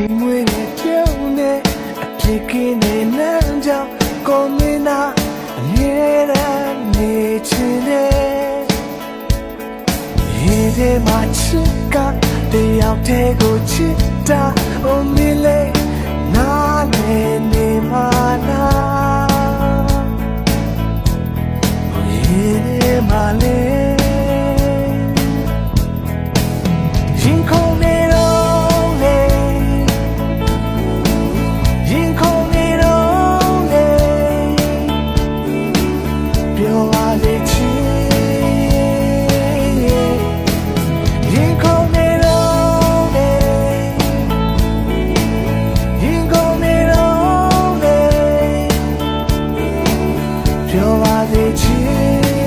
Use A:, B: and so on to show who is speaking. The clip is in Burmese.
A: အိမ်မွေးနဲ့ပြုံးနဲ့အဖြစ်ကင်းနေနမ်းကြောင်းကိုမင်းနာအမြဲတမ်းနေချင်တယ်ဒီထဲမှာချစ်ကတယောက်တည်းကိုချစ်တာ only lay နာနေနေမှာနာဒီထဲမှာလေး ပြောပါလေချင်ရင်ကုန်နေတော့နေရင်ကုန်နေတော့နေပြောပါလေချင်